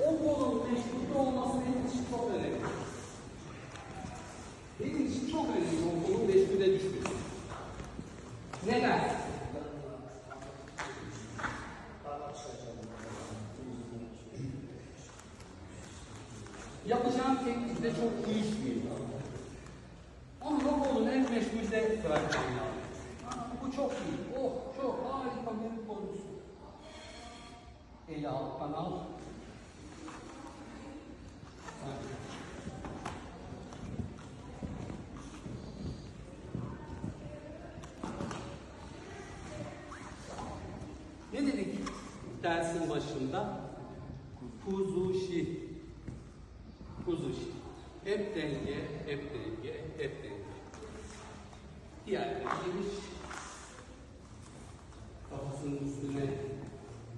o konunun meşrutlu olması benim için çok önemli. Benim için çok önemli o konunun meşrutluğuna düşmesi. Neden? Yapacağım teklifle çok uyuşmuyor. Onu da konunun en meşrutluğuna bırakmam lazım. Bu çok iyi. Oh çok harika bir konusu. Ele alıp al. Dersin başında? Kuzushi. Kuzushi. Hep denge, hep denge, hep denge. Diğerleri geniş. Kafasının üstüne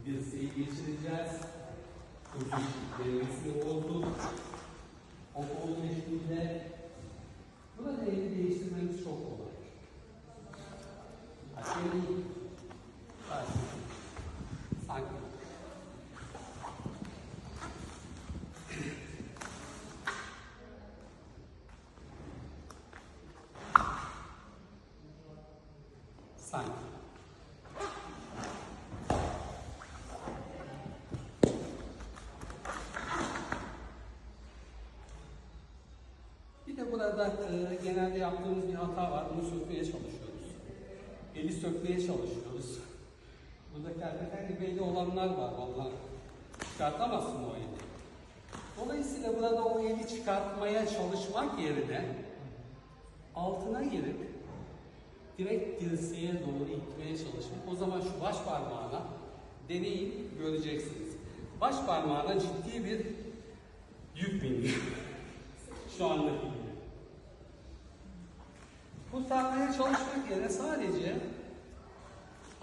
dirseği geçireceğiz. Kuzushi dengesini oldu. O kol meşgulde. Burada eli değiştirmemiz çok kolay. Hakemi Bak. Sanki. Sanki. Bir de burada e, genelde yaptığımız bir hata var. Bunu sökmeye çalışıyoruz. Eli sökmeye çalışıyoruz. Buradaki hakikaten belli olanlar var vallahi. Çıkartamazsın o eli. Dolayısıyla burada o eli çıkartmaya çalışmak yerine altına girip direkt dirseğe doğru itmeye çalışmak. O zaman şu baş parmağına deneyin göreceksiniz. Baş parmağına ciddi bir yük biniyor. şu andaki gibi. Kurtarmaya çalışmak yerine sadece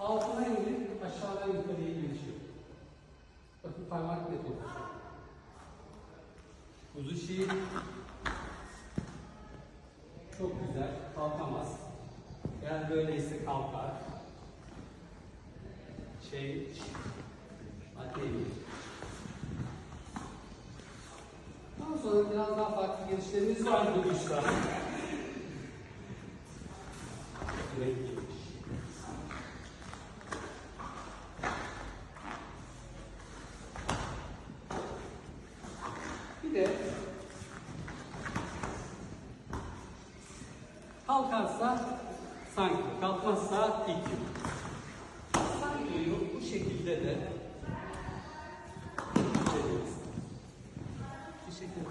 altına inip aşağıdan yukarıya geçiyor. Bakın parmak ne pozisyon. Kuzu Böyleyse kalkar. Şey, ateyi. Daha sonra biraz daha farklı gelişlerimiz var bu uçta. Direkt geliş. Bir de kalkarsa sanki, kalkmazsa iki. Sanki yok bu şekilde de Bu şekilde.